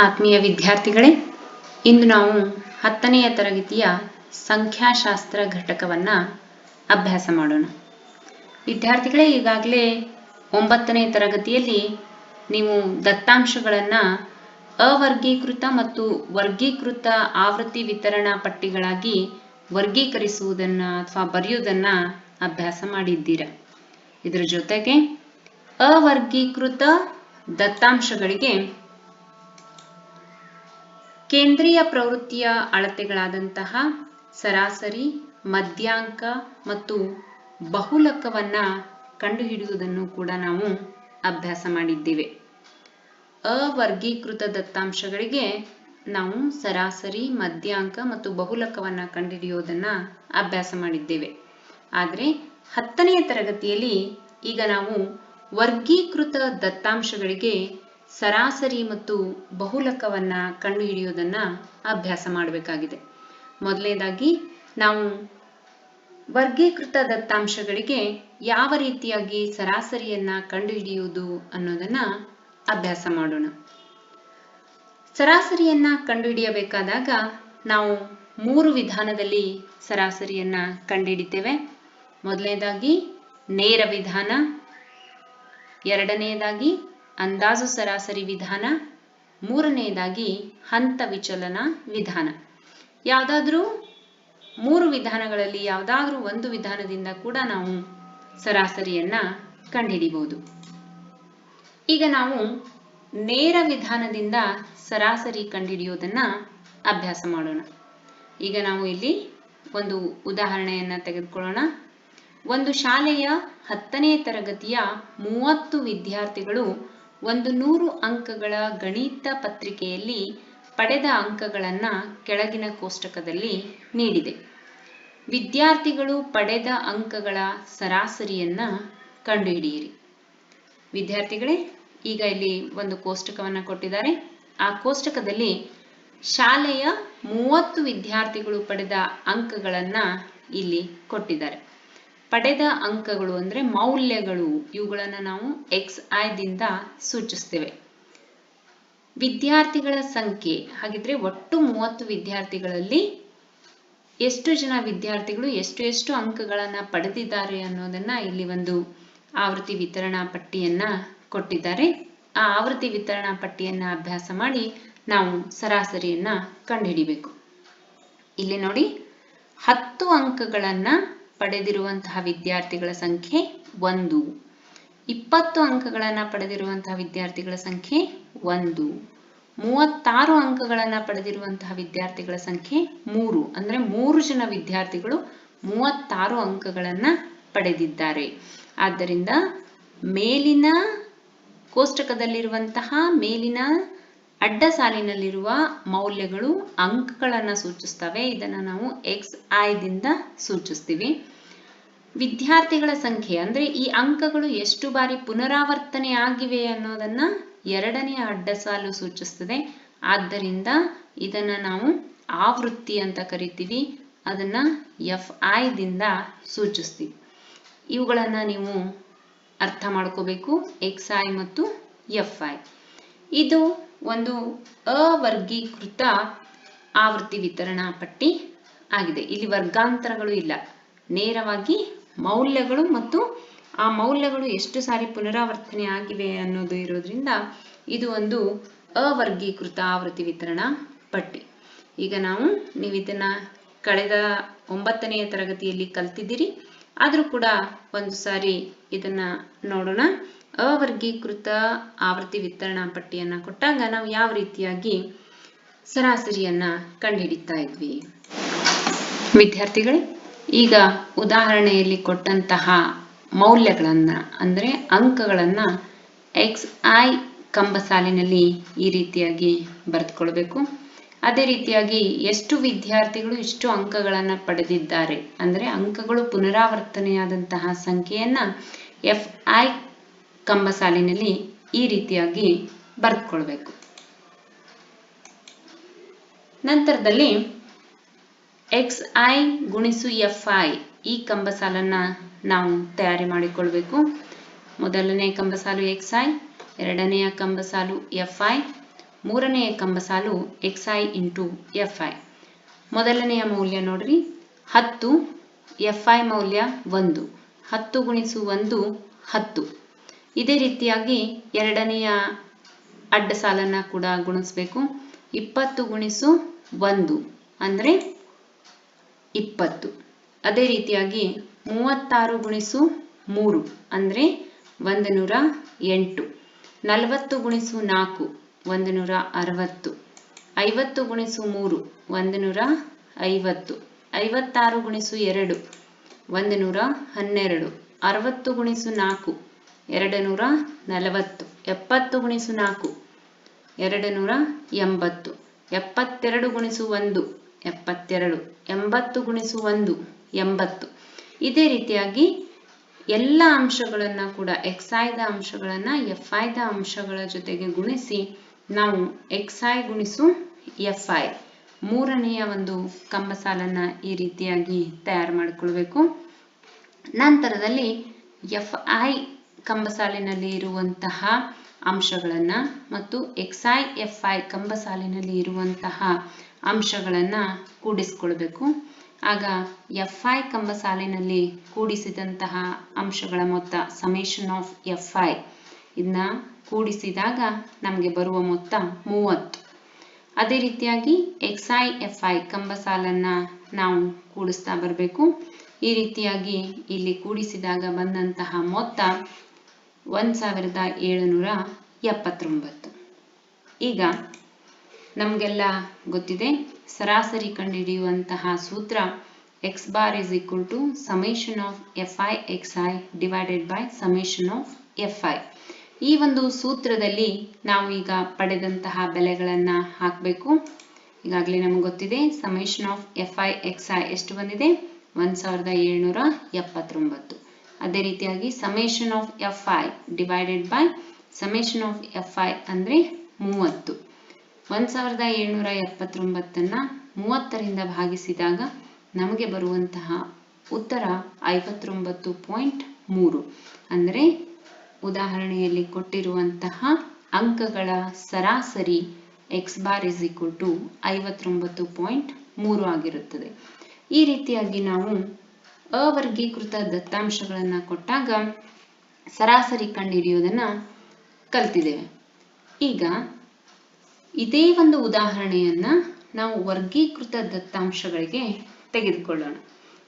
ಆತ್ಮೀಯ ವಿದ್ಯಾರ್ಥಿಗಳೇ, ಇಂದು ನಾವು ಹತ್ತನೆಯ ತರಗತಿಯ ಸಂಖ್ಯಾಶಾಸ್ತ್ರ ಘಟಕವನ್ನು ಅಭ್ಯಾಸ ಮಾಡೋಣ. ವಿದ್ಯಾರ್ಥಿಗಳೇ, ಈಗಾಗಲೇ ಒಂಬತ್ತನೇ ತರಗತಿಯಲ್ಲಿ ನೀವು ದತ್ತಾಂಶಗಳನ್ನು ಅವರ್ಗೀಕೃತ ಮತ್ತು ವರ್ಗೀಕೃತ ಆವೃತ್ತಿ ವಿತರಣಾ ಪಟ್ಟಿಗಳಾಗಿ ವರ್ಗೀಕರಿಸುವುದನ್ನು ಅಥವಾ ಬರೆಯುವುದನ್ನು ಅಭ್ಯಾಸ ಮಾಡಿದ್ದೀರ? ಇದರ ಜೊತೆಗೆ, ಅವರ್ಗೀಕೃತ ದತ್ತಾಂಶಗಳಿಗೆ ಕೇಂದ್ರೀಯ ಪ್ರವೃತ್ತಿಯ ಅಳತೆಗಳಾದಂತಹ ಸರಾಸರಿ ಮಧ್ಯಾಂಕ ಮತ್ತು ಬಹುಲಕವನ್ನ ಕಂಡುಹಿಡಿಯುವುದನ್ನು ಕೂಡ ನಾವು ಅಭ್ಯಾಸ ಮಾಡಿದ್ದೇವೆ. ಅವರ್ಗೀಕೃತ ದತ್ತಾಂಶಗಳಿಗೆ ನಾವು ಸರಾಸರಿ ಮಧ್ಯಾಂಕ ಮತ್ತು ಬಹುಲಕವನ್ನ ಕಂಡುಹಿಡಿಯುವುದನ್ನ ಅಭ್ಯಾಸ ಮಾಡಿದ್ದೇವೆ. ಆದರೆ ಹತ್ತನೆಯ ತರಗತಿಯಲ್ಲಿ ಈಗ ನಾವು ವರ್ಗೀಕೃತ ದತ್ತಾಂಶಗಳಿಗೆ ಸರಾಸರಿ ಮತ್ತು ಬಹುಲಕವನ್ನ ಕಂಡುಹಿಡಿಯುವುದನ್ನ ಅಭ್ಯಾಸ ಮಾಡಬೇಕಾಗಿದೆ. ಮೊದಲನೇದಾಗಿ, ನಾವು ವರ್ಗೀಕೃತ ದತ್ತಾಂಶಗಳಿಗೆ ಯಾವ ರೀತಿಯಾಗಿ ಸರಾಸರಿಯನ್ನ ಕಂಡುಹಿಡಿಯುವುದು ಅನ್ನೋದನ್ನ ಅಭ್ಯಾಸ ಮಾಡೋಣ. ಸರಾಸರಿಯನ್ನ ಕಂಡುಹಿಡಿಯಬೇಕಾದಾಗ ನಾವು ಮೂರು ವಿಧಾನದಲ್ಲಿ ಸರಾಸರಿಯನ್ನ ಕಂಡುಹಿಡಿತೇವೆ. ಮೊದಲನೇದಾಗಿ, ನೇರ ವಿಧಾನ. ಎರಡನೆಯದಾಗಿ ಅಂದಾಜು ಸರಾಸರಿ ವಿಧಾನ. ಮೂರನೆಯದಾಗಿ ಹಂತ ವಿಚಲನ ವಿಧಾನ. ಯಾವುದಾದ್ರೂ ಮೂರು ವಿಧಾನಗಳಲ್ಲಿ ಯಾವುದಾದ್ರೂ ಒಂದು ವಿಧಾನದಿಂದ ಕೂಡ ನಾವು ಸರಾಸರಿಯನ್ನ ಕಂಡುಹಿಡಿಬಹುದು ಈಗ ನಾವು ನೇರ ವಿಧಾನದಿಂದ ಸರಾಸರಿ ಕಂಡುಹಿಡಿಯೋದನ್ನ ಅಭ್ಯಾಸ ಮಾಡೋಣ. ಈಗ ನಾವು ಇಲ್ಲಿ ಒಂದು ಉದಾಹರಣೆಯನ್ನ ತೆಗೆದುಕೊಳ್ಳೋಣ. ಒಂದು ಶಾಲೆಯ ಹತ್ತನೇ ತರಗತಿಯ ಮೂವತ್ತು ವಿದ್ಯಾರ್ಥಿಗಳು ಒಂದು ನೂರು ಅಂಕಗಳ ಗಣಿತ ಪತ್ರಿಕೆಯಲ್ಲಿ ಪಡೆದ ಅಂಕಗಳನ್ನ ಕೆಳಗಿನ ಕೋಷ್ಟಕದಲ್ಲಿ ನೀಡಿದೆ. ವಿದ್ಯಾರ್ಥಿಗಳು ಪಡೆದ ಅಂಕಗಳ ಸರಾಸರಿಯನ್ನ ಕಂಡುಹಿಡಿಯಿರಿ. ವಿದ್ಯಾರ್ಥಿಗಳೇ, ಈಗ ಇಲ್ಲಿ ಒಂದು ಕೋಷ್ಟಕವನ್ನ ಕೊಟ್ಟಿದ್ದಾರೆ. ಆ ಕೋಷ್ಟಕದಲ್ಲಿ ಶಾಲೆಯ ಮೂವತ್ತು ವಿದ್ಯಾರ್ಥಿಗಳು ಪಡೆದ ಅಂಕಗಳನ್ನ ಇಲ್ಲಿ ಕೊಟ್ಟಿದ್ದಾರೆ. ಪಡೆದ ಅಂಕಗಳು ಅಂದ್ರೆ ಮೌಲ್ಯಗಳು, ಇವುಗಳನ್ನು ನಾವು ಎಕ್ಸ್ ಐದಿಂದ ಸೂಚಿಸ್ತೇವೆ. ವಿದ್ಯಾರ್ಥಿಗಳ ಸಂಖ್ಯೆ, ಹಾಗಿದ್ರೆ ಒಟ್ಟು ಮೂವತ್ತು ವಿದ್ಯಾರ್ಥಿಗಳಲ್ಲಿ ಎಷ್ಟು ಜನ ವಿದ್ಯಾರ್ಥಿಗಳು ಎಷ್ಟು ಎಷ್ಟು ಅಂಕಗಳನ್ನ ಪಡೆದಿದ್ದಾರೆ ಅನ್ನೋದನ್ನ ಇಲ್ಲಿ ಒಂದು ಆವೃತ್ತಿ ವಿತರಣಾ ಪಟ್ಟಿಯನ್ನ ಕೊಟ್ಟಿದ್ದಾರೆ. ಆ ಆವೃತ್ತಿ ವಿತರಣಾ ಪಟ್ಟಿಯನ್ನ ಅಭ್ಯಾಸ ಮಾಡಿ ನಾವು ಸರಾಸರಿಯನ್ನ ಕಂಡುಹಿಡಿಬೇಕು. ಇಲ್ಲಿ ನೋಡಿ, ಹತ್ತು ಅಂಕಗಳನ್ನ ಪಡೆದಿರುವಂತಹ ವಿದ್ಯಾರ್ಥಿಗಳ ಸಂಖ್ಯೆ ಒಂದು. ಇಪ್ಪತ್ತು ಅಂಕಗಳನ್ನ ಪಡೆದಿರುವಂತಹ ವಿದ್ಯಾರ್ಥಿಗಳ ಸಂಖ್ಯೆ ಒಂದು. ಮೂವತ್ತಾರು ಅಂಕಗಳನ್ನ ಪಡೆದಿರುವಂತಹ ವಿದ್ಯಾರ್ಥಿಗಳ ಸಂಖ್ಯೆ ಮೂರು. ಅಂದ್ರೆ ಮೂರು ಜನ ವಿದ್ಯಾರ್ಥಿಗಳು ಮೂವತ್ತಾರು ಅಂಕಗಳನ್ನ ಪಡೆದಿದ್ದಾರೆ. ಆದ್ದರಿಂದ ಮೇಲಿನ ಕೋಷ್ಟಕದಲ್ಲಿರುವಂತಹ ಮೇಲಿನ ಅಡ್ಡ ಸಾಲಿನಲ್ಲಿರುವ ಮೌಲ್ಯಗಳು ಅಂಕಗಳನ್ನು ಸೂಚಿಸ್ತವೆ. ಇದನ್ನು ನಾವು ಎಕ್ಸ್ ಐದಿಂದ ಸೂಚಿಸ್ತೀವಿ. ವಿದ್ಯಾರ್ಥಿಗಳ ಸಂಖ್ಯೆ ಅಂದ್ರೆ ಈ ಅಂಕಗಳು ಎಷ್ಟು ಬಾರಿ ಪುನರಾವರ್ತನೆ ಆಗಿವೆ ಅನ್ನೋದನ್ನ ಎರಡನೆಯ ಅಡ್ಡ ಸಾಲು ಸೂಚಿಸ್ತದೆ. ಆದ್ದರಿಂದ ಇದನ್ನ ನಾವು ಆವೃತ್ತಿ ಅಂತ ಕರಿತೀವಿ. ಅದನ್ನ ಎಫ್ ಐದಿಂದ ಸೂಚಿಸ್ತೀವಿ. ಇವುಗಳನ್ನ ನೀವು ಅರ್ಥ ಮಾಡ್ಕೋಬೇಕು. ಎಕ್ಸ್ ಐ ಮತ್ತು ಎಫ್ ಐ ಇದು ಒಂದು ಅವರ್ಗೀಕೃತ ಆವೃತ್ತಿ ವಿತರಣಾ ಪಟ್ಟಿ ಆಗಿದೆ. ಇಲ್ಲಿ ವರ್ಗಾಂತರಗಳು ಇಲ್ಲ. ನೇರವಾಗಿ ಮೌಲ್ಯಗಳು ಮತ್ತು ಆ ಮೌಲ್ಯಗಳು ಎಷ್ಟು ಸಾರಿ ಪುನರಾವರ್ತನೆ ಆಗಿವೆ ಅನ್ನೋದು ಇರೋದ್ರಿಂದ ಇದು ಒಂದು ಅವರ್ಗೀಕೃತ ಆವೃತ್ತಿ ವಿತರಣಾ ಪಟ್ಟಿ. ಈಗ ನಾವು ನೀವು ಇದನ್ನ ಕಳೆದ ಒಂಬತ್ತನೆಯ ತರಗತಿಯಲ್ಲಿ ಕಲ್ತಿದ್ದೀರಿ. ಆದರೂ ಕೂಡ ಒಂದು ಸಾರಿ ಇದನ್ನ ನೋಡೋಣ. ಅವರ್ಗೀಕೃತ ಆವೃತ್ತಿ ವಿತರಣಾ ಪಟ್ಟಿಯನ್ನ ಕೊಟ್ಟಾಗ ನಾವು ಯಾವ ರೀತಿಯಾಗಿ ಸರಾಸರಿಯನ್ನ ಕಂಡುಹಿಡಿತಾ ಇದ್ವಿ? ವಿದ್ಯಾರ್ಥಿಗಳೇ, ಈಗ ಉದಾಹರಣೆಯಲ್ಲಿ ಕೊಟ್ಟಂತಹ ಮೌಲ್ಯಗಳನ್ನ, ಅಂದ್ರೆ ಅಂಕಗಳನ್ನ ಎಕ್ಸ್ ಐ ಕಂಬ ಸಾಲಿನಲ್ಲಿ ಈ ರೀತಿಯಾಗಿ ಬರೆದುಕೊಳ್ಬೇಕು. ಅದೇ ರೀತಿಯಾಗಿ ಎಷ್ಟು ವಿದ್ಯಾರ್ಥಿಗಳು ಇಷ್ಟು ಅಂಕಗಳನ್ನ ಪಡೆದಿದ್ದಾರೆ? ಅಂದ್ರೆ ಅಂಕಗಳು ಪುನರಾವರ್ತನೆಯಾದಂತಹ ಸಂಖ್ಯೆಯನ್ನ ಎಫ್ ಐ ಕಂಬ ಸಾಲಿನಲ್ಲಿ ಈ ರೀತಿಯಾಗಿ ಬರೆದುಕೊಳ್ಬೇಕು. ನಂತರದಲ್ಲಿ ಎಕ್ಸ್ ಐ ಗುಣಿಸು ಎಫ್ ಐ ಈ ಕಂಬ ಸಾಲನ್ನು ನಾವು ತಯಾರಿ ಮಾಡಿಕೊಳ್ಬೇಕು. ಮೊದಲನೆಯ ಕಂಬ ಸಾಲು ಎಕ್ಸ್ ಐ ಎರಡನೆಯ ಕಂಬ ಸಾಲು ಎಫ್ ಐ ಮೂರನೆಯ ಕಂಬಸಾಲು X I into F I ಮೊದಲನೆಯ ಮೌಲ್ಯ ನೋಡ್ರಿ, ಹತ್ತು ಎಫ್ ಐ ಮೌಲ್ಯ ಒಂದು, ಹತ್ತು ಗುಣಿಸು ಒಂದು, ಹತ್ತು. ಇದೇ ರೀತಿಯಾಗಿ ಎರಡನೆಯ ಅಡ್ಡ ಸಾಲನ್ನ ಕೂಡ ಗುಣಿಸ್ಬೇಕು. ಇಪ್ಪತ್ತು ಗುಣಿಸು ಒಂದು ಅಂದ್ರೆ ಇಪ್ಪತ್ತು. ಅದೇ ರೀತಿಯಾಗಿ ಮೂವತ್ತಾರು ಗುಣಿಸು ಮೂರು ಅಂದ್ರೆ ಒಂದು ನೂರ ಎಂಟು. ನಲವತ್ತು ಗುಣಿಸು ನಾಲ್ಕು ಒಂದು ನೂರ ಅರವತ್ತು. ಐವತ್ತು ಗುಣಿಸು ಮೂರು ಒಂದು ನೂರ ಐವತ್ತು. ಐವತ್ತಾರು ಗುಣಿಸು ಎರಡು ಒಂದು ನೂರ ಹನ್ನೆರಡು. ಅರವತ್ತು ಗುಣಿಸು ನಾಲ್ಕು ಎರಡು ನೂರ ನಲವತ್ತು ಎಪ್ಪತ್ತು ಗುಣಿಸು ನಾಲ್ಕು ಎರಡು ನೂರ ಎಂಬತ್ತು ಎಪ್ಪತ್ತೆರಡು ಗುಣಿಸು ಒಂದು, ಎಪ್ಪತ್ತೆರಡು, ಎಂಬತ್ತು ಗುಣಿಸು ಒಂದು, ಎಂಬತ್ತು. ಇದೇ ರೀತಿಯಾಗಿ ಎಲ್ಲ ಅಂಶಗಳನ್ನು ಕೂಡ ಎಕ್ಸ್ ಐದ ಅಂಶಗಳನ್ನು ಎಫ್ ಐದ ಅಂಶಗಳ ಜೊತೆಗೆ ಗುಣಿಸಿ ನಾವು ಎಕ್ಸ್ ಐ ಗುಣಿಸು ಎಫ್ ಐ ಮೂರನೆಯ ಒಂದು ಕಂಬಸಾಲನ್ನು ಈ ರೀತಿಯಾಗಿ ತಯಾರು ಮಾಡಿಕೊಳ್ಬೇಕು. ನಂತರದಲ್ಲಿ ಎಫ್ ಐ ಕಂಬಸಾಲಿನಲ್ಲಿ ಇರುವಂತಹ ಅಂಶಗಳನ್ನು ಮತ್ತು ಎಕ್ಸ್ ಐ ಎಫ್ ಐ ಕಂಬಸಾಲಿನಲ್ಲಿ ಇರುವಂತಹ ಅಂಶಗಳನ್ನು ಕೂಡಿಸ್ಕೊಳ್ಬೇಕು. ಆಗ ಎಫ್ ಐ ಕಂಬಸಾಲಿನಲ್ಲಿ ಕೂಡಿಸಿದಂತಹ ಅಂಶಗಳ ಮೊತ್ತ ಸಮೇಷನ್ ಆಫ್ ಎಫ್ ಐ ಇದನ್ನ ಕೂಡಿಸಿದಾಗ ನಮಗೆ ಬರುವ ಮೊತ್ತ ಮೂವತ್ತು. ಅದೇ ರೀತಿಯಾಗಿ ಎಕ್ಸ್ ಐ ಎಫ್ ಐ ಕಂಬಸಾಲನ್ನು ನಾವು ಕೂಡಿಸ್ತಾ ಬರಬೇಕು. ಈ ರೀತಿಯಾಗಿ ಇಲ್ಲಿ ಕೂಡಿಸಿದಾಗ ಬಂದಂತಹ ಮೊತ್ತ ಒಂದು ಸಾವಿರದ ಏಳುನೂರ ಎಪ್ಪತ್ತೊಂಬತ್ತು. ಈಗ ನಮಗೆಲ್ಲ ಗೊತ್ತಿದೆ, ಸರಾಸರಿ ಕಂಡುಹಿಡಿಯುವಂತಹ ಸೂತ್ರ X bar is equal to summation of F I X I divided by summation of F I ಈ ಒಂದು ಸೂತ್ರದಲ್ಲಿ ನಾವು ಈಗ ಪಡೆದಂತಹ ಬೆಲೆಗಳನ್ನು ಹಾಕಬೇಕು. ಈಗಾಗಲೇ ನಮಗೆ ಗೊತ್ತಿದೆ summation of F I X I ಎಷ್ಟು ಬಂದಿದೆ? ಒಂದು ಸಾವಿರದ ಏಳ್ನೂರ ಎಪ್ಪತ್ತೊಂಬತ್ತು. ಅದೇ ರೀತಿಯಾಗಿ summation of F I divided by summation of F I ಅಂದರೆ ಮೂವತ್ತು. ಒಂದು ಸಾವಿರದ ಏಳ್ನೂರ ಎಪ್ಪತ್ತೊಂಬತ್ತನ್ನು ಮೂವತ್ತರಿಂದ ಭಾಗಿಸಿದಾಗ ನಮಗೆ ಬರುವಂತಹ ಉತ್ತರ ಐವತ್ತೊಂಬತ್ತು ಪಾಯಿಂಟ್ ಮೂರು. ಅಂದರೆ ಉದಾಹರಣೆಯಲ್ಲಿ ಕೊಟ್ಟಿರುವಂತಹ ಅಂಕಗಳ ಸರಾಸರಿ X bar is equal to ಐವತ್ತೊಂಬತ್ತು ಪಾಯಿಂಟ್ ಮೂರು ಆಗಿರುತ್ತದೆ. ಈ ರೀತಿಯಾಗಿ ನಾವು ಅವರ್ಗೀಕೃತ ದತ್ತಾಂಶಗಳನ್ನು ಕೊಟ್ಟಾಗ ಸರಾಸರಿ ಕಂಡುಹಿಡಿಯೋದನ್ನು ಕಲ್ತಿದ್ದೇವೆ. ಈಗ ಇದೇ ಒಂದು ಉದಾಹರಣೆಯನ್ನ ನಾವು ವರ್ಗೀಕೃತ ದತ್ತಾಂಶಗಳಿಗೆ ತೆಗೆದುಕೊಳ್ಳೋಣ.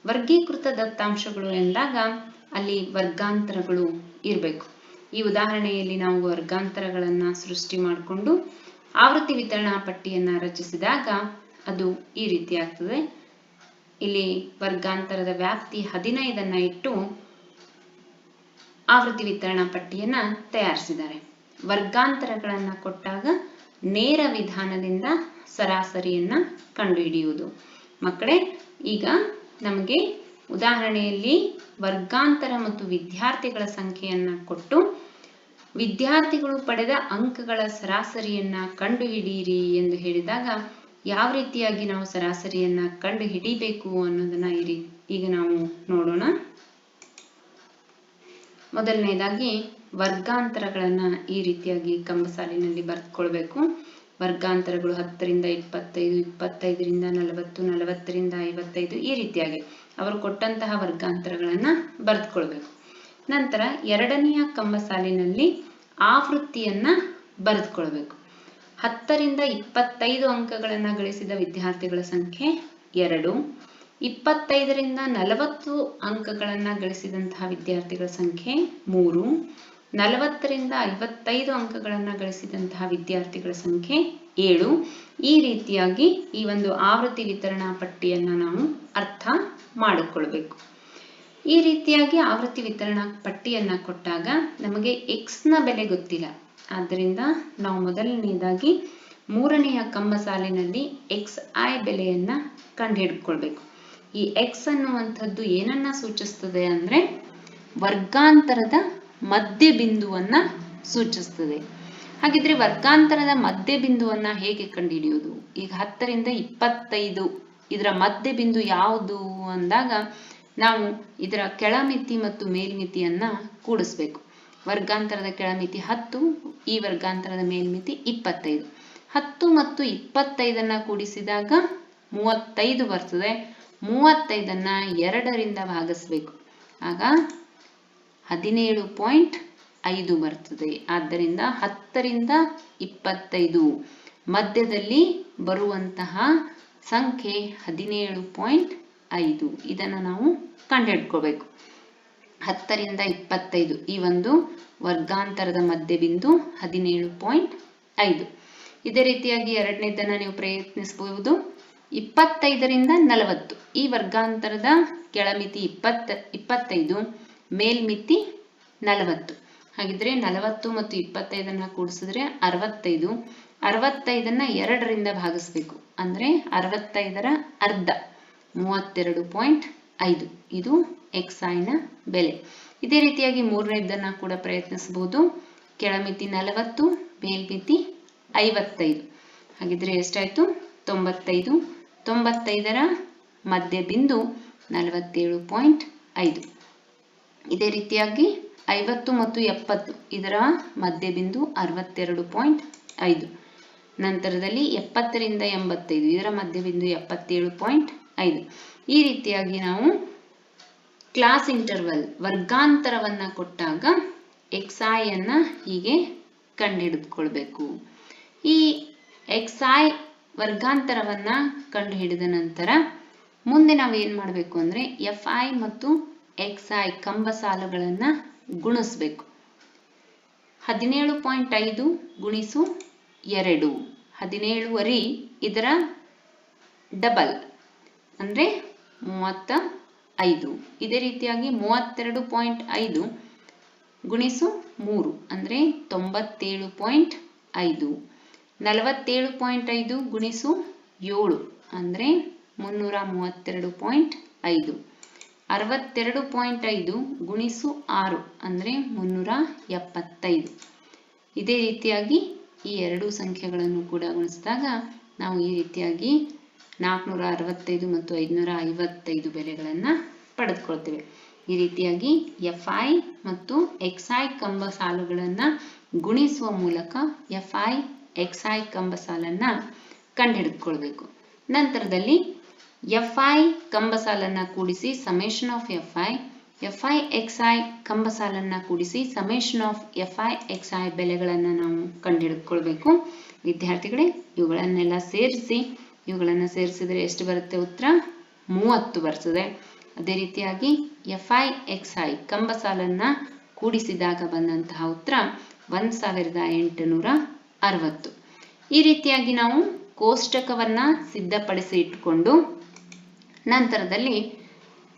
ವರ್ಗೀಕೃತ ದತ್ತಾಂಶಗಳು ಎಂದಾಗ ಅಲ್ಲಿ ವರ್ಗಾಂತರಗಳು ಇರಬೇಕು. ಈ ಉದಾಹರಣೆಯಲ್ಲಿ ನಾವು ವರ್ಗಾಂತರಗಳನ್ನು ಸೃಷ್ಟಿ ಮಾಡಿಕೊಂಡು ಆವೃತ್ತಿ ವಿತರಣಾ ಪಟ್ಟಿಯನ್ನು ರಚಿಸಿದಾಗ ಅದು ಈ ರೀತಿ ಆಗ್ತದೆ. ಇಲ್ಲಿ ವರ್ಗಾಂತರದ ವ್ಯಾಪ್ತಿ ಹದಿನೈದನ್ನ ಇಟ್ಟು ಆವೃತ್ತಿ ವಿತರಣಾ ಪಟ್ಟಿಯನ್ನ ತಯಾರಿಸಿದ್ದಾರೆ. ವರ್ಗಾಂತರಗಳನ್ನ ಕೊಟ್ಟಾಗ ನೇರ ವಿಧಾನದಿಂದ ಸರಾಸರಿಯನ್ನ ಕಂಡುಹಿಡಿಯುವುದು. ಮಕ್ಕಳೇ, ಈಗ ನಮಗೆ ಉದಾಹರಣೆಯಲ್ಲಿ ವರ್ಗಾಂತರ ಮತ್ತು ವಿದ್ಯಾರ್ಥಿಗಳ ಸಂಖ್ಯೆಯನ್ನ ಕೊಟ್ಟು ವಿದ್ಯಾರ್ಥಿಗಳು ಪಡೆದ ಅಂಕಗಳ ಸರಾಸರಿಯನ್ನ ಕಂಡುಹಿಡಿಯಿರಿ ಎಂದು ಹೇಳಿದಾಗ ಯಾವ ರೀತಿಯಾಗಿ ನಾವು ಸರಾಸರಿಯನ್ನ ಕಂಡು ಹಿಡಿಬೇಕು ಅನ್ನೋದನ್ನ ಈ ರೀ, ಈಗ ನಾವು ನೋಡೋಣ. ಮೊದಲನೇದಾಗಿ ವರ್ಗಾಂತರಗಳನ್ನ ಈ ರೀತಿಯಾಗಿ ಕಂಬಸಾಲಿನಲ್ಲಿ ಬರೆದುಕೊಳ್ಬೇಕು. ವರ್ಗಾಂತರಗಳು ಹತ್ತರಿಂದ ಇಪ್ಪತ್ತೈದು, ಇಪ್ಪತ್ತೈದರಿಂದ ನಲವತ್ತು, ನಲವತ್ತರಿಂದ ಐವತ್ತೈದು ಈ ರೀತಿಯಾಗಿ ಅವರು ಕೊಟ್ಟಂತಹ ವರ್ಗಾಂತರಗಳನ್ನ ಬರೆದುಕೊಳ್ಬೇಕು. ನಂತರ ಎರಡನೆಯ ಕಂಬಸಾಲಿನಲ್ಲಿ ಆವೃತ್ತಿಯನ್ನ ಬರೆದುಕೊಳ್ಬೇಕು. ಹತ್ತರಿಂದ ಇಪ್ಪತ್ತೈದು ಅಂಕಗಳನ್ನು ಗಳಿಸಿದ ವಿದ್ಯಾರ್ಥಿಗಳ ಸಂಖ್ಯೆ ಎರಡು. ಇಪ್ಪತ್ತೈದರಿಂದ ನಲವತ್ತು ಅಂಕಗಳನ್ನು ಗಳಿಸಿದಂತಹ ವಿದ್ಯಾರ್ಥಿಗಳ ಸಂಖ್ಯೆ ಮೂರು. ನಲವತ್ತರಿಂದ ಐವತ್ತೈದು ಅಂಕಗಳನ್ನು ಗಳಿಸಿದಂತಹ ವಿದ್ಯಾರ್ಥಿಗಳ ಸಂಖ್ಯೆ ಏಳು. ಈ ರೀತಿಯಾಗಿ ಈ ಒಂದು ಆವೃತ್ತಿ ವಿತರಣಾ ಪಟ್ಟಿಯನ್ನು ನಾವು ಅರ್ಥ ಮಾಡಿಕೊಳ್ಬೇಕು. ಈ ರೀತಿಯಾಗಿ ಆವೃತ್ತಿ ವಿತರಣಾ ಪಟ್ಟಿಯನ್ನು ಕೊಟ್ಟಾಗ ನಮಗೆ ಎಕ್ಸ್ನ ಬೆಲೆ ಗೊತ್ತಿಲ್ಲ. ಆದ್ದರಿಂದ ನಾವು ಮೊದಲನೆಯದಾಗಿ ಮೂರನೆಯ ಕಂಬ ಸಾಲಿನಲ್ಲಿ ಎಕ್ಸ್ ಐ ಬೆಲೆಯನ್ನ ಕಂಡುಹಿಡ್ಕೊಳ್ಬೇಕು. ಈ ಎಕ್ಸ್ ಅನ್ನುವಂಥದ್ದು ಏನನ್ನ ಸೂಚಿಸ್ತದೆ ಅಂದ್ರೆ ವರ್ಗಾಂತರದ ಮಧ್ಯ ಬಿಂದುವನ್ನ ಸೂಚಿಸ್ತದೆ. ಹಾಗಿದ್ರೆ ವರ್ಗಾಂತರದ ಮಧ್ಯ ಬಿಂದುವನ್ನ ಹೇಗೆ ಕಂಡುಹಿಡಿಯುವುದು? ಈಗ ಹತ್ತರಿಂದ ಇಪ್ಪತ್ತೈದು ಇದರ ಮಧ್ಯ ಬಿಂದು ಯಾವುದು ಅಂದಾಗ ನಾವು ಇದರ ಕೆಳಮಿತಿ ಮತ್ತು ಮೇಲ್ಮಿತಿಯನ್ನ ಕೂಡಿಸ್ಬೇಕು. ವರ್ಗಾಂತರದ ಕೆಳಮಿತಿ ಹತ್ತು ಈ ವರ್ಗಾಂತರದ ಮೇಲ್ಮಿತಿ ಇಪ್ಪತ್ತೈದು. ಹತ್ತು ಮತ್ತು ಇಪ್ಪತ್ತೈದನ್ನ ಕೂಡಿಸಿದಾಗ ಮೂವತ್ತೈದು ಬರ್ತದೆ. ಮೂವತ್ತೈದನ್ನ ಎರಡರಿಂದ ಭಾಗಿಸ್ಬೇಕು. ಆಗ ಹದಿನೇಳು ಪಾಯಿಂಟ್ ಐದು ಬರ್ತದೆ. ಆದ್ದರಿಂದ ಹತ್ತರಿಂದ ಇಪ್ಪತ್ತೈದು. ಮಧ್ಯದಲ್ಲಿ ಬರುವಂತಹ ಸಂಖ್ಯೆ ಹದಿನೇಳು ಪಾಯಿಂಟ್ ಐದು. ಇದನ್ನು ನಾವು ಕಂಡುಹಿಡ್ಕೋಬೇಕು. ಹತ್ತರಿಂದ ಇಪ್ಪತ್ತೈದು. ಈ ಒಂದು ವರ್ಗಾಂತರದ ಮಧ್ಯಬಿಂದು ಹದಿನೇಳು ಪಾಯಿಂಟ್ ಐದು. ಇದೇ ರೀತಿಯಾಗಿ ಎರಡನೇದನ್ನ ನೀವು ಪ್ರಯತ್ನಿಸಬಹುದು. ಇಪ್ಪತ್ತೈದರಿಂದ ನಲವತ್ತು. ಈ ವರ್ಗಾಂತರದ ಕೆಳಮಿತಿ ಇಪ್ಪತ್ತ, ಇಪ್ಪತ್ತೈದು, ಮೇಲ್ಮಿತಿ ನಲವತ್ತು. ಹಾಗಿದ್ರೆ ನಲವತ್ತು ಮತ್ತು ಇಪ್ಪತ್ತೈದನ್ನ ಕೂಡಿಸಿದ್ರೆ ಅರವತ್ತೈದು. ಅರವತ್ತೈದನ್ನ ಎರಡರಿಂದ ಭಾಗಿಸ್ಬೇಕು. ಅಂದ್ರೆ ಅರವತ್ತೈದರ ಅರ್ಧ. ಮೂವತ್ತೆರಡು ಪಾಯಿಂಟ್ ಐದು. ಇದು ಎಕ್ಸೈನ ಬೆಲೆ. ಇದೇ ರೀತಿಯಾಗಿ ಮೂರನೇದನ್ನ ಕೂಡ ಪ್ರಯತ್ನಿಸಬಹುದು. ಕೆಳಮಿತಿ ನಲವತ್ತು, ಮೇಲ್ಮಿತಿ ಐವತ್ತೈದು. ಹಾಗಿದ್ರೆ ಎಷ್ಟಾಯ್ತು? ತೊಂಬತ್ತೈದು. ತೊಂಬತ್ತೈದರ ಮಧ್ಯ ಬಿಂದು ನಲವತ್ತೇಳು ಪಾಯಿಂಟ್ ಐದು. ಇದೇ ರೀತಿಯಾಗಿ ಐವತ್ತು ಮತ್ತು ಎಪ್ಪತ್ತು, ಇದರ ಮಧ್ಯ ಬಿಂದು ಅರವತ್ತೆರಡು ಪಾಯಿಂಟ್ ಐದು. ನಂತರದಲ್ಲಿ ಎಪ್ಪತ್ತರಿಂದ ಎಂಬತ್ತೈದು, ಇದರ ಮಧ್ಯ ಬಿಂದು ಎಪ್ಪತ್ತೇಳು ಪಾಯಿಂಟ್ ಐದು. ಈ ರೀತಿಯಾಗಿ ನಾವು ಕ್ಲಾಸ್ ಇಂಟರ್ವಲ್ ವರ್ಗಾಂತರವನ್ನ ಕೊಟ್ಟಾಗ ಎಕ್ಸೈ ಅನ್ನ ಹೀಗೆ ಕಂಡುಹಿಡಿದುಕೊಳ್ಬೇಕು. ಈ ಎಕ್ಸ್ ಐ ವರ್ಗಾಂತರವನ್ನ ಕಂಡುಹಿಡಿದ ನಂತರ ಮುಂದೆ ನಾವು ಏನು ಮಾಡಬೇಕು ಅಂದ್ರೆ ಎಫ್ ಐ ಮತ್ತು ಎಕ್ಸ್ ಐ ಕಂಬ ಸಾಲುಗಳನ್ನ ಗುಣಿಸ್ಬೇಕು. ಹದಿನೇಳು ಪಾಯಿಂಟ್ ಐದು ಗುಣಿಸು ಎರಡು. ಹದಿನೇಳುವರಿ ಇದರ ಡಬಲ್ ಅಂದ್ರೆ ಮೂವತ್ತ ಐದು ಇದೇ ರೀತಿಯಾಗಿ ಮೂವತ್ತೆರಡು ಪಾಯಿಂಟ್ ಐದು ಗುಣಿಸು ಮೂರು ಅಂದ್ರೆ ತೊಂಬತ್ತೇಳು ಪಾಯಿಂಟ್ ಐದು. ನಲವತ್ತೇಳು ಪಾಯಿಂಟ್ ಐದು ಗುಣಿಸು ಏಳು ಅಂದ್ರೆ ಮುನ್ನೂರ ಮೂವತ್ತೆರಡು ಪಾಯಿಂಟ್ ಐದು. ಅರವತ್ತೆರಡು ಪಾಯಿಂಟ್ ಐದು ಗುಣಿಸು ಆರು ಅಂದ್ರೆ ಮುನ್ನೂರ ಎಪ್ಪತ್ತೈದು. ಇದೇ ರೀತಿಯಾಗಿ ಈ ಎರಡು ಸಂಖ್ಯೆಗಳನ್ನು ಕೂಡ ಗುಣಿಸಿದಾಗ ನಾವು ಈ ರೀತಿಯಾಗಿ ನಾಲ್ಕುನೂರ ಅರವತ್ತೈದು ಮತ್ತು ಐದುನೂರ ಐವತ್ತೈದು ಬೆಲೆಗಳನ್ನು ಪಡೆದುಕೊಳ್ತೇವೆ. ಈ ರೀತಿಯಾಗಿ ಎಫ್ ಐ ಮತ್ತು ಎಕ್ಸ್ ಐ ಕಂಬ ಸಾಲುಗಳನ್ನು ಗುಣಿಸುವ ಮೂಲಕ ಎಫ್ ಐ ಎಕ್ಸ್ ಐ ಕಂಬ ಸಾಲನ್ನ ಕಂಡುಹಿಡಿದುಕೊಳ್ಬೇಕು. ನಂತರದಲ್ಲಿ ಎಫ್ ಐ ಕಂಬ ಸಾಲನ್ನ ಕೂಡಿಸಿ summation of F I F I X I ಕಂಬ ಸಾಲನ್ನ ಕೂಡಿಸಿ summation of F I X I ಬೆಲೆಗಳನ್ನು ನಾವು ಕಂಡುಹಿಡಿದುಕೊಳ್ಬೇಕು. ವಿದ್ಯಾರ್ಥಿಗಳೇ, ಇವುಗಳನ್ನೆಲ್ಲ ಸೇರಿಸಿ ಇವುಗಳನ್ನು ಸೇರಿಸಿದರೆ ಎಷ್ಟು ಬರುತ್ತೆ ಉತ್ತರ? ಮೂವತ್ತು ಬರ್ತದೆ. ಅದೇ ರೀತಿಯಾಗಿ ಎಫ್ ಐ ಎಕ್ಸ್ ಐ ಕಂಬ ಸಾಲನ್ನ ಕೂಡಿಸಿದಾಗ ಬಂದಂತಹ ಉತ್ತರ ಒಂದ್ ಸಾವಿರದ ಎಂಟುನೂರ ಅರವತ್ತು. ಈ ರೀತಿಯಾಗಿ ನಾವು ಕೋಷ್ಟಕವನ್ನ ಸಿದ್ಧಪಡಿಸಿ ಇಟ್ಟುಕೊಂಡು ನಂತರದಲ್ಲಿ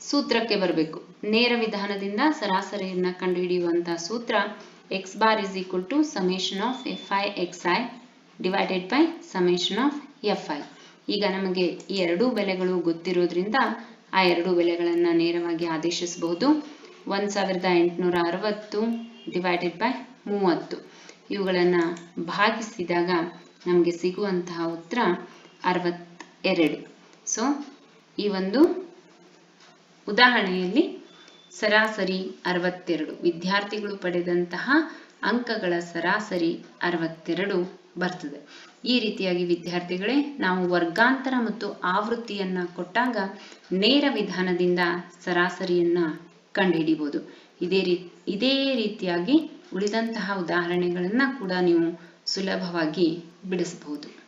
ಸೂತ್ರಕ್ಕೆ ಬರಬೇಕು. ನೇರ ವಿಧಾನದಿಂದ ಸರಾಸರಿಯನ್ನ ಕಂಡುಹಿಡಿಯುವಂತಹ ಸೂತ್ರ X bar is equal to summation of F I X I divided by summation of F I ಈಗ ನಮಗೆ ಈ ಎರಡೂ ಬೆಲೆಗಳು ಗೊತ್ತಿರೋದ್ರಿಂದ ಆ ಎರಡು ಬೆಲೆಗಳನ್ನು ನೇರವಾಗಿ ಆದೇಶಿಸಬಹುದು. ಒಂದು ಸಾವಿರದ ಎಂಟುನೂರ ಅರವತ್ತು ಡಿವೈಡೆಡ್ ಬೈ ಮೂವತ್ತು. ಇವುಗಳನ್ನು ಭಾಗಿಸಿದಾಗ ನಮಗೆ ಸಿಗುವಂತಹ ಉತ್ತರ ಅರವತ್ತೆರಡು. ಸೊ ಈ ಒಂದು ಉದಾಹರಣೆಯಲ್ಲಿ ಸರಾಸರಿ ಅರವತ್ತೆರಡು. ವಿದ್ಯಾರ್ಥಿಗಳು ಪಡೆದಂತಹ ಅಂಕಗಳ ಸರಾಸರಿ ಅರವತ್ತೆರಡು. ಬರ್ತದೆ. ಈ ರೀತಿಯಾಗಿ ವಿದ್ಯಾರ್ಥಿಗಳೇ, ನಾವು ವರ್ಗಾಂತರ ಮತ್ತು ಆವೃತ್ತಿಯನ್ನ ಕೊಟ್ಟಾಗ ನೇರ ವಿಧಾನದಿಂದ ಸರಾಸರಿಯನ್ನ ಕಂಡುಹಿಡಿಬಹುದು ಇದೇ ರೀ, ಇದೇ ರೀತಿಯಾಗಿ ಉಳಿದಂತಹ ಉದಾಹರಣೆಗಳನ್ನ ಕೂಡ ನೀವು ಸುಲಭವಾಗಿ ಬಿಡಿಸಬಹುದು.